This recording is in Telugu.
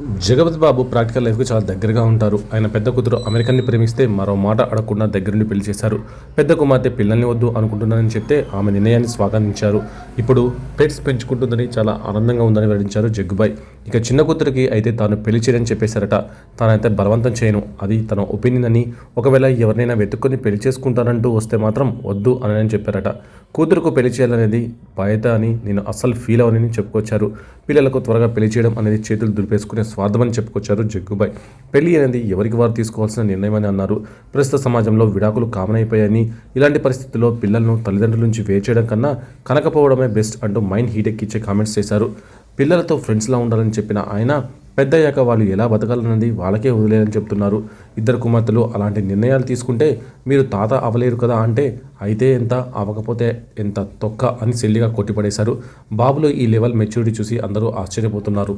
జగపతి బాబు ప్రాక్టికల్ లైఫ్కి చాలా దగ్గరగా ఉంటారు. ఆయన పెద్ద కూతురు అమెరికన్ని ప్రేమిస్తే మరో మాట అడగకుండా దగ్గరుండి పెళ్ళి చేశారు. పెద్ద కుమార్తె పిల్లల్ని వద్దు అనుకుంటున్నానని చెప్తే ఆమె నిర్ణయాన్ని స్వాగతించారు. ఇప్పుడు పెట్స్ పెంచుకుంటుందని చాలా ఆనందంగా ఉందని వెల్లడించారు జగ్గుబాయ్. ఇక చిన్న కూతురికి అయితే తాను పెళ్ళి చేయని చెప్పేశారట. తానైతే బలవంతం చేయను. అది తన ఒపీనియన్ అని ఒకవేళ ఎవరినైనా వెతుక్కొని పెళ్ళి చేసుకుంటానంటూ వస్తే మాత్రం వద్దు అని చెప్పారట. కూతురుకు పెళ్ళి చేయాలనేది బాధ్యత అని నేను అస్సలు ఫీల్ అవనని చెప్పుకొచ్చారు. పిల్లలకు త్వరగా పెళ్ళి చేయడం అనేది చేతులు దులిపేసుకునే స్వార్థమని చెప్పుకొచ్చారు జగ్గుబాయ్. పెళ్ళి అనేది ఎవరికి వారు తీసుకోవాల్సిన నిర్ణయం అని అన్నారు. ప్రస్తుత సమాజంలో విడాకులు కామన్ అయిపోయాయని ఇలాంటి పరిస్థితుల్లో పిల్లలను తల్లిదండ్రుల నుంచి వేరు చేయడం కన్నా కనకపోవడమే బెస్ట్ అంటూ మైండ్ హీట్ ఎక్కిచ్చే కామెంట్స్ చేశారు. పిల్లలతో ఫ్రెండ్స్లా ఉండాలని చెప్పిన ఆయన పెద్దయ్యాక వాళ్ళు ఎలా బతకాలన్నది వాళ్ళకే వదిలేదని చెప్తున్నారు. ఇద్దరు కుమార్తెలు అలాంటి నిర్ణయాలు తీసుకుంటే మీరు తాత అవ్వలేరు కదా అంటే అయితే ఎంత అవ్వకపోతే ఎంత తొక్క అని సెల్లిగా కొట్టిపడేశారు. బాబులో ఈ లెవెల్ మెచ్యూరిటీ చూసి అందరూ ఆశ్చర్యపోతున్నారు.